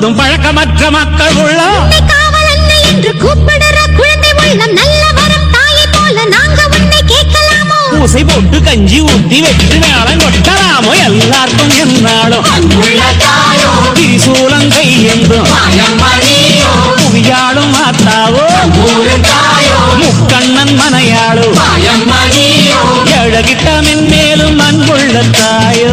முழுதும் பழக்கமற்ற மக்கள் அன்னை என்று கூப்பிடுற குழந்தை உள்ளம் நல்ல வரம் தாயை போல நாங்க உன்னை கேட்கலாமோ? பூசை போட்டு கஞ்சி ஊத்தி வெற்றி மேளம் கொட்டலாமோ? எல்லாருக்கும் என்னாலும். திரிசூலம் கையெந்தும் புவியாளும் மாத்தாவோ முக்கண்ணன் மனையாளோ? எழகிட்ட மென்மேலும் அன்புள்ள தாயோ?